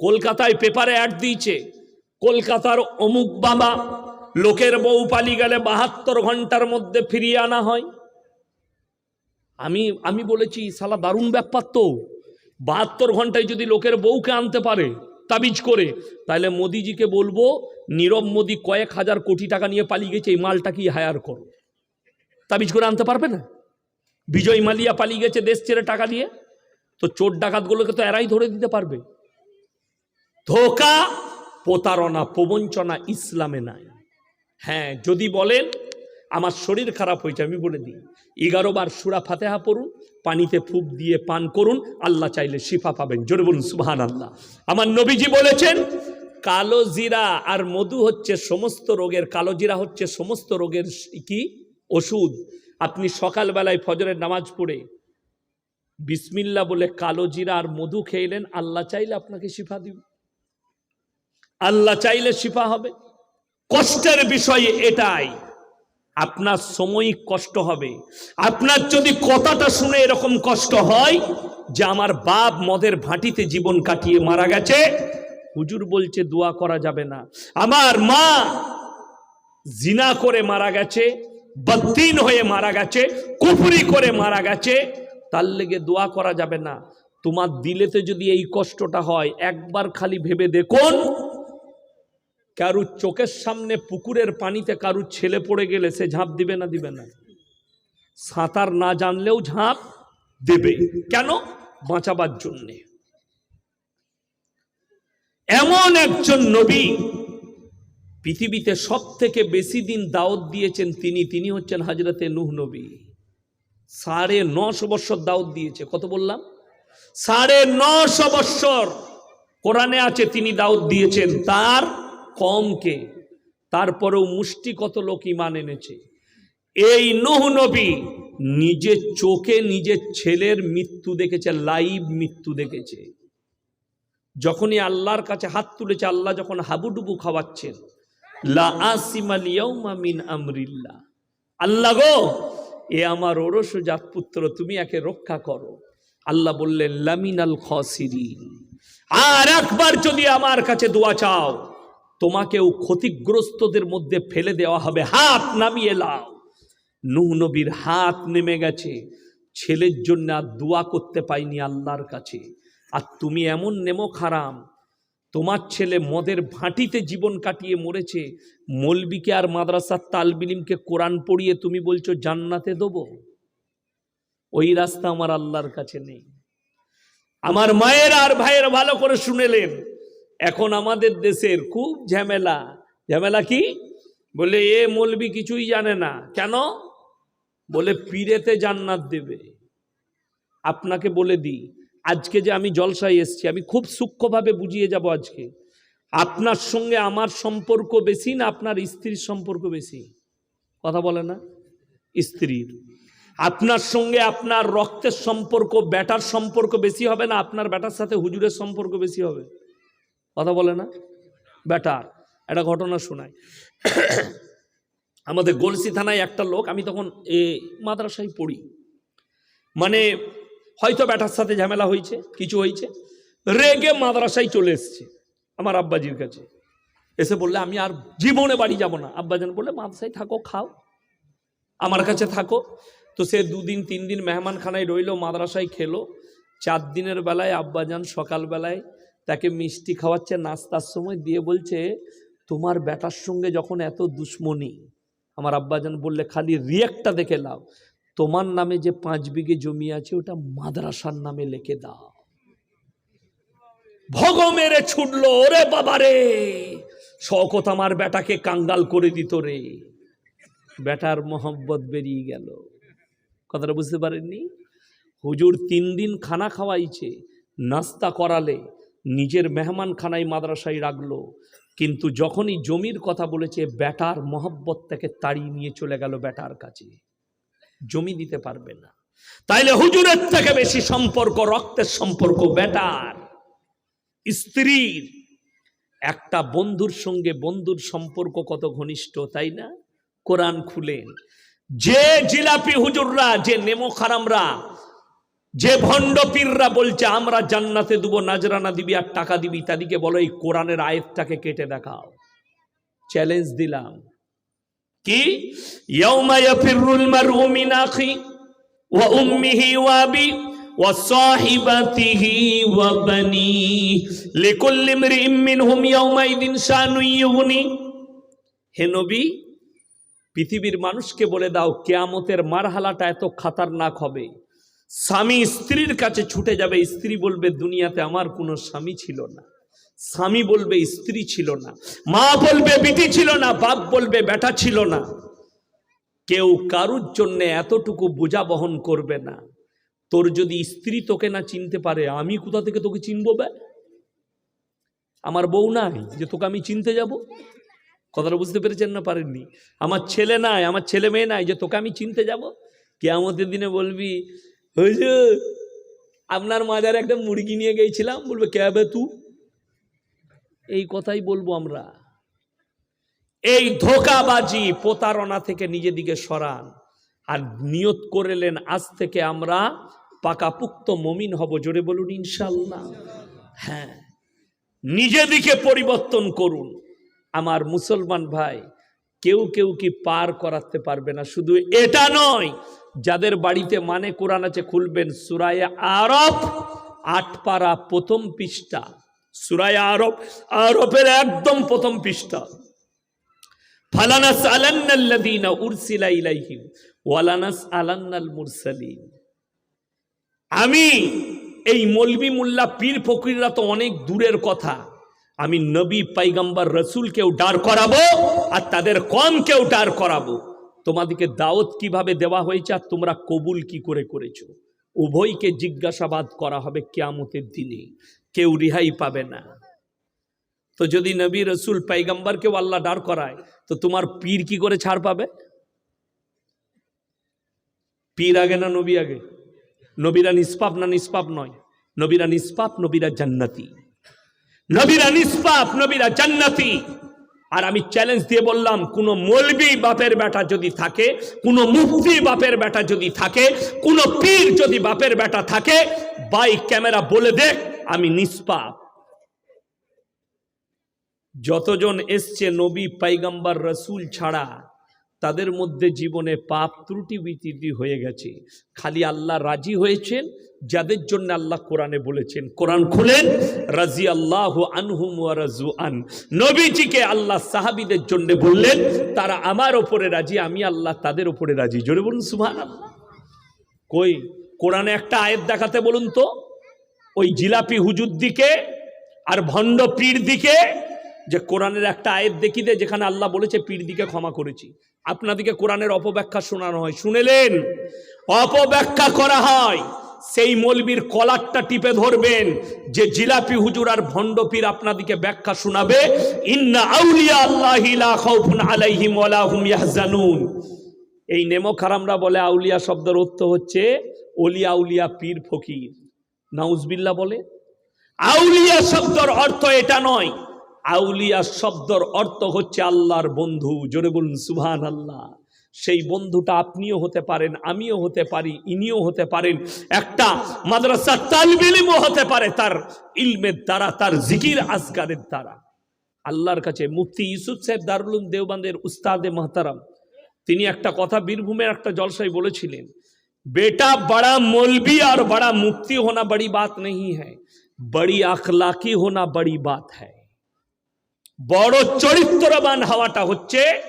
কলকাতায় পেপারে অ্যাড দিয়েছে। কলকাতার অমুক বাবা লোকের বউ পালি গেলে বাহাত্তর ঘণ্টার মধ্যে ফিরিয়ে আনা হয়। আমি আমি বলেছি সালা দারুণ ব্যাপার তো। বাহাত্তর ঘন্টায় যদি লোকের বউকে আনতে পারে, তাবিজ করে তাহলে মোদিজিকে বলব, নীরব মোদি কয়েক হাজার কোটি টাকা নিয়ে পালিয়ে গেছে, এই মালটা কি হায়ার করো? তাবিজ করে আনতে পারবে না? বিজয় মালিয়া পালিয়ে গেছে দেশ ছেড়ে টাকা দিয়ে? তো চোর ডাকাতগুলোকে তো এরাই ধরে দিতে পারবে। ধোকা, প্রতারণা, প্রবঞ্চনা ইসলামে নাই। হ্যাঁ যদি বলেন, আমার শরীর খারাপ হয়েছে, আমি বলে দিই। এগারো বার সুরা ফাতেহা পড়ুন, পানিতে ফুপ দিয়ে পান করুন, আল্লাহ চাইলে শিফা পাবেন। জোরে বলুন সুবহান আল্লাহ আমার নবীজি বলেছেন, কালো জিরা আর মধু হচ্ছে সমস্ত রোগের, কালো জিরা হচ্ছে সমস্ত রোগের কি? ওষুধ। আপনি সকালবেলায় ফজরের নামাজ পড়ে বিসমিল্লা বলে কালো জিরা আর মধু খেইলেন আল্লাহ চাইলে আপনাকে শিফা দিবে। আল্লাহ চাইলে শিফা হবে। কষ্টের বিষয় এটাই। আপনার সময় কষ্ট হবে। আপনার যদি কথাটা শুনে এরকম কষ্ট হয় যে আমার বাপ মদের ভাটিতে জীবন কাটিয়ে মারা গেছে, হুজুর বলছে, দোয়া করা যাবে না। আমার মা জিনা করে মারা গেছে বদ্দিন হয়ে মারা গেছে, কুফরি করে মারা গেছে, তার লেগে দোয়া করা যাবে না। তোমার দিলেতে যদি এই কষ্টটা হয়, একবার খালি ভেবে দেখুন কারু চোখের সামনে পুকুরের পানিতে কারু ছেলে পড়ে গেলে সে ঝাঁপ দিবে না দিবে না? সাঁতার না জানলেও ঝাঁপ দেবে। কেন? বাঁচাবার জন্যে। এমন একজন নবী পৃথিবীতে সব থেকে বেশি দিন দাওয়াত দিয়েছেন তিনি। তিনি হচ্ছেন হাজরতে নুহ নবী। সাড়ে নশো বৎসর দাওয়াত দিয়েছে। কত বললাম? সাড়ে নশো বৎসর কোরআনে আছে তিনি দাওয়াত দিয়েছেন। তার কমকে, তারপরেও মুষ্টি কত লোক ইমান এনেছে। এই নুহ নবী নিজের চোখে নিজের ছেলের মৃত্যু দেখেছে, লাইভ মৃত্যু দেখেছে। যখনই আল্লাহর কাছে হাত তুলেছে, আল্লাহ যখন হাবুডুবু খাওয়াচ্ছেন, লা আসিমাল ইয়াউমা আমরিল্লাহ। আল্লাহ গো, এ আমার ওরস পুত্র তুমি একে রক্ষা করো। আল্লাহ বললেন, লামিনাল খসিরিন। আর একবার যদি আমার কাছে দোয়া চাও তোমাকেও ক্ষতিগ্রস্তদের মধ্যে ফেলে দেওয়া হবে। হাত নামিয়ে লাও নুহ নবীর হাত নেমে গেছে। ছেলের জন্য আর দোয়া করতে পাইনি আল্লাহর কাছে। আর তুমি এমন নেমো খারাম তোমার ছেলে মদের ভাঁটিতে জীবন কাটিয়ে মরেছে। মলবিকে আর মাদ্রাসার তালবিলিমকে কোরআন পড়িয়ে তুমি বলছো, জান্নাতে দেবো? ওই রাস্তা আমার আল্লাহর কাছে নেই। আমার মায়ের আর ভাইয়ের ভালো করে শুনেলেন। এখন আমাদের দেশের খুব ঝামেলা। ঝামেলা কি? বলে, এ মলবি কিছুই জানে না। কেন? বলে পীরেতে জান্নাত দেবে। আপনাকে বলে দিই, আজকে যে আমি জলসায় এসছি, আমি খুব সূক্ষ্মভাবে বুঝিয়ে যাব আজকে। আপনার সঙ্গে আমার সম্পর্ক বেশি না আপনার স্ত্রীর সম্পর্ক বেশি? কথা বলে না? স্ত্রীর। আপনার সঙ্গে আপনার রক্তের সম্পর্ক, ব্যাটার সম্পর্ক বেশি হবে না? আপনার ব্যাটার সাথে হুজুরের সম্পর্ক বেশি হবে? কথা বলে না? ব্যাটার, একটা ঘটনা শোনায় আমাদের গলসি থানায় একটা লোক, আমি তখন এ মাদ্রাসায় পড়ি। মানে হয়তো ব্যাটার সাথে ঝামেলা হয়েছে, কিছু হয়েছে। রেগে মাদ্রাসায় চলে এসছে আমার আব্বাজির কাছে। এসে বললে, আমি আর জীবনে বাড়ি যাব না। আব্বাজান বললে, মাদ্রাসায় থাকো, খাও। আমার কাছে থাকো। তো সে দুদিন, তিন দিন মেহমানখানায় রইল, মাদ্রাসায় খেলো। চার দিনের বেলায় আব্বাজান সকালবেলায় তাকে মিষ্টি খাওয়াচ্ছে, নাস্তার সময় দিয়ে বলছে, তোমার ব্যাটার সঙ্গে যখন এত দুশ্মনী, আমার আব্বাজান বললে, খালি রিয়েক্টটা দেখে লাও তোমার নামে যে পাঁচ বিঘে জমি আছে, ওটা মাদ্রাসার নামে লিখে দাও। ভগ মেরে ছুটলো, ওরে বাবারে শকত আমার বেটাকে কাঙ্গাল করে দিত রে। বেটার মোহব্বত বেরিয়ে গেল। কথাটা বুঝতে পারেননি? হুজুর তিন দিন খানা খাওয়াইছে, নাস্তা করালে নিজের মেহমান খানায় মাদ্রাসায় রাখল, কিন্তু যখনই জমির কথা বলেছে বেটার মহব্বত থেকে তাড়িয়ে নিয়ে চলে গেল বেটার কাছে। জমি দিতে পারবে না। তাইলে হুজুরের থেকে বেশি সম্পর্ক, রক্তের সম্পর্ক বেটার স্ত্রীর, একটা বন্ধুর সঙ্গে বন্ধুর সম্পর্ক কত ঘনিষ্ঠ, তাই না? কোরআন খুলেন যে জিলাপি হুজুররা, যে নেমো খারামরা যে ভণ্ড পীররা বলছে, আমরা জান্নাতে দেবো, নাজরানা দিবি আর টাকা দিবি তাদেরকে বলো, এই কোরআনের আয়েতটাকে কেটে দেখাও। চ্যালেঞ্জ দিলাম। কি? পৃথিবীর মানুষকে বলে দাও, কেয়ামতের মারহালাটা এত খাতারনাক হবে। স্বামী স্ত্রীর কাছে ছুটে যাবে, স্ত্রী বলবে, দুনিয়াতে আমার কোনো স্বামী ছিল না। স্বামী বলবে, স্ত্রী ছিল না। মা বলবে, বিটি ছিল না। বাপ বলবে, বেটা ছিল না। কেউ কারুর জন্য এতটুকু বোঝা বহন করবে না। তোর যদি স্ত্রী তোকে না চিনতে পারে, আমি কোথা থেকে তোকে চিনবো বে? আমার বউ নাই যে তোকে আমি চিনতে যাব? কথাটা বুঝতে পেরেছেন না পারেননি? আমার ছেলে নাই, আমার ছেলে মেয়ে নাই যে তোকে আমি চিনতে যাব? কে আমাদের দিনে বলবি হুজুর আপনার মাজারে একটা মুরগি নিয়ে গেছিলাম, বলবে, কে হবে তু? এই কথাই বলব আমরা। এই ধোকাবাজি প্রতারণা থেকে নিজেদিকে সরান, আর নিয়ত করেলেন, আজ থেকে আমরা পাকাপুক্ত মমিন হব, জোরে বলুন ইনশাল্লাহ হ্যাঁ নিজেদিকে পরিবর্তন করুন। আমার মুসলমান ভাই, কেউ কেউ কি পার করাতে পারবে না, শুধু এটা নয় যাদের বাড়িতে মানে কোরআন আছে, খুলবেন সুরায় আরব আট পারা প্রথম পৃষ্ঠা। সুরায় আরব আরবের একদম প্রথম পৃষ্ঠা। ফালানাস আলান্নাল্লাযীনা উরসিলা ইলাইহিম ওয়ালানাস আলান্নাল মুরসালিন। আমি, এই মলবি মোল্লা পীর ফকিররা তো অনেক দূরের কথা। আমি নবী, পাইগাম্বার রসুলকেও ডার করাবো আর তাদের কমকেও ডার করাবো। তোমাদেরকে দাওয়াত কীভাবে দেওয়া হয়েছে আর তোমরা কবুল কি করে করেছ? উভয়কে জিজ্ঞাসাবাদ করা হবে কেয়ামতের দিনে। কেউ রিহাই পাবে না। তো যদি নবী রসুল পাইগাম্বারকেও আল্লাহ ডার করায়, তো তোমার পীর কি করে ছাড় পাবে? পীর আগে না নবী আগে? নবীরা নিষ্পাপ না নিষ্পাপ নয়। নবীরা নিষ্পাপ, নবীরা জান্নাতি। নবীরা নিষ্পাপ, নবীরা জান্নাতি। আর আমি চ্যালেঞ্জ দিয়ে বললাম, কোন মলবি বাপের বেটা যদি থাকে, কোন মুফতি বাপের বেটা যদি থাকে, কোন পীর যদি বাপের বেটা থাকে বাই ক্যামেরা বলে দেখ, আমি নিষ্পাপ। যতজন এসছে নবী, পাইগাম্বার, রসুল ছাড়া তাদের মধ্যে জীবনে পাপ ত্রুটি বিতৃটি হয়ে গেছে। খালি আল্লাহ রাজি হয়েছেন, যাদের জন্য আল্লাহ কোরআনে বলেছেন। কোরআন খুলেন রাজি আল্লাহ আনহুম ওয়া রাজু আন নবীজিকে আল্লাহ সাহাবিদের জন্য বললেন, তারা আমার ওপরে রাজি, আমি আল্লাহ তাদের ওপরে রাজি। জোরে বলুন আল্লাহ কই, কোরআনে একটা আয়াত দেখাতে বলুন তো? ওই জিলাপি হুজুর দিকে আর ভণ্ড পীর দিকে যে কোরআনের একটা আয়াত দেখি দে, যেখানে আল্লাহ বলেছে পীর দিকে ক্ষমা করেছি। আপনাদিকে কোরআনের অপব্যাখ্যা শোনানো হয়। শুনেলেন? অপব্যাখ্যা করা হয়। সেই মলবির কলারটা টিপে ধরবেন, যে জিলাপি হুজুর আর ভণ্ড পীর আপনাদিকে ব্যাখ্যা শোনাবে আউলিয়া আল্লাহি হুম এই নেমো খারামরা বলে, আউলিয়া শব্দের অর্থ হচ্ছে, অলিয়া উলিয়া পীর ফকির। নাউজবিল্লা বলে, আউলিয়া শব্দের অর্থ এটা নয় আউলিয়া শব্দর অর্থ হচ্ছে আল্লাহর বন্ধু। জোরে বলুন সুহান আল্লাহ সেই বন্ধুটা আপনিও হতে পারেন, আমিও হতে পারি, ইনিও হতে পারেন। একটা মাদ্রাসা তালবিলিমও হতে পারে তার ইলমের দ্বারা, তার জিকির আজগারের দ্বারা। আল্লাহর কাছে মুফতি ইউসুফ সাহেব দারুলুম দেওবান্দের উস্তাদে মাহতারাম, তিনি একটা কথা বীরভূমের একটা জলসাই বলেছিলেন, বেটা, বড়া মলবি আর বড়া মুফতি হোনা বড়ি বাত নেই হ্যাঁ বড়ি আখলাকি হোনা বড়ি বাত হ্যাঁ বড় চরিত্রবান হওয়াটা হচ্ছে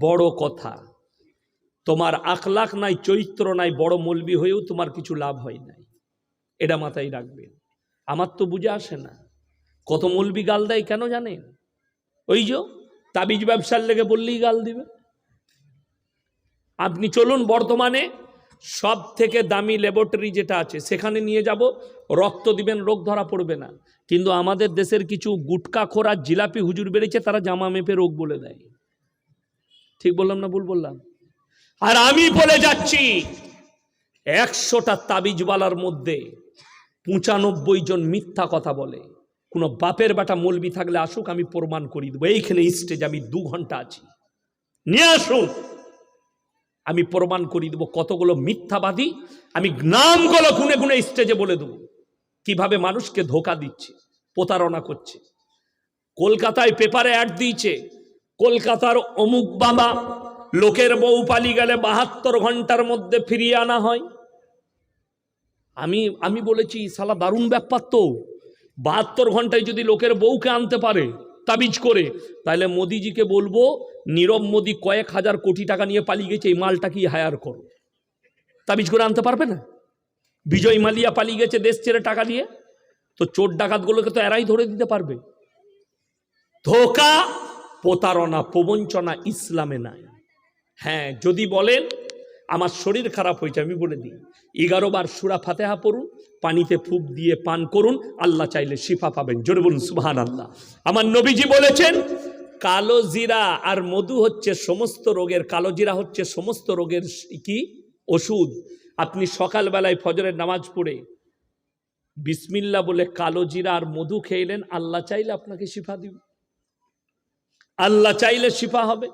বড় কথা। তোমার আখলাখ নাই, চরিত্র নাই, বড় মলবি হয়েও তোমার কিছু লাভ হয় নাই। এটা মাথায় রাখবেন। আমার তো বুঝে আসে না। কত মলবি গাল দেয় কেন জানেন? ওই যে তাবিজ ব্যবসার লেগে বললেই গাল দিবে। আপনি চলুন বর্তমানে সব থেকে দামি ল্যাবরেটরি যেটা আছে, সেখানে নিয়ে যাব। রক্ত দিবেন, রোগ ধরা পড়বে না। কিন্তু আমাদের দেশের কিছু গুটকা খোরা জিলাপি হুজুর বেড়েছে, তারা জামা মেপে রোগ বলে দেয়। ঠিক বললাম না ভুল বললাম? আর আমি বলে যাচ্ছি, একশোটা তাবিজওয়ালার মধ্যে পঁচানব্বই জন মিথ্যা কথা বলে। কোনো বাপের বেটা মলবি থাকলে আসুক, আমি প্রমাণ করি দেবো। এইখানে স্টেজ আমি দু ঘণ্টা আছি। নিয়ে আসুন। আমি প্রমাণ করিয়ে দেবো কতগুলো মিথ্যাবাদী। আমি নামগুলো গুনে গুনে স্টেজে বলে দেবো। কীভাবে মানুষকে ধোকা দিচ্ছে? প্রতারণা করছে। কলকাতায় পেপারে অ্যাড দিয়েছে। কলকাতার অমুক বাবা লোকের বউ পালি গেলে বাহাত্তর ঘণ্টার মধ্যে ফিরিয়ে আনা হয়। আমি আমি বলেছি সালা দারুণ ব্যাপার তো। বাহাত্তর ঘন্টায় যদি লোকের বউকে আনতে পারে তাবিজ করে তাহলে মোদিজিকে বলব, নীরব মোদি কয়েক হাজার কোটি টাকা নিয়ে পালিয়ে গেছে, এই মালটা কি হায়ার করো? তাবিজ করে আনতে পারবে না? বিজয় মালিয়া পালিয়ে গেছে দেশ ছেড়ে টাকা দিয়ে? তো চোর ডাকাতগুলোকে তো এরাই ধরে দিতে পারবে। ধোকা, প্রতারণা, প্রবঞ্চনা ইসলামে নাই। হ্যাঁ যদি বলেন, আমার শরীর খারাপ হয়েছে, আমি বলে দিই। এগারো বার সুরা ফাতেহা পড়ুন, পানিতে ফুপ দিয়ে পান করুন, আল্লাহ চাইলে শিফা পাবেন। জোরে বলুন সুবহান আল্লাহ আমার নবীজি বলেছেন, কালো জিরা আর মধু হচ্ছে সমস্ত রোগের, কালো জিরা হচ্ছে সমস্ত রোগের কি? ওষুধ। আপনি সকালবেলায় ফজরের নামাজ পড়ে বিসমিল্লা বলে কালো জিরা আর মধু খেলেন আল্লাহ চাইলে আপনাকে শিফা দিবে। আল্লাহ চাইলে শিফা হবে।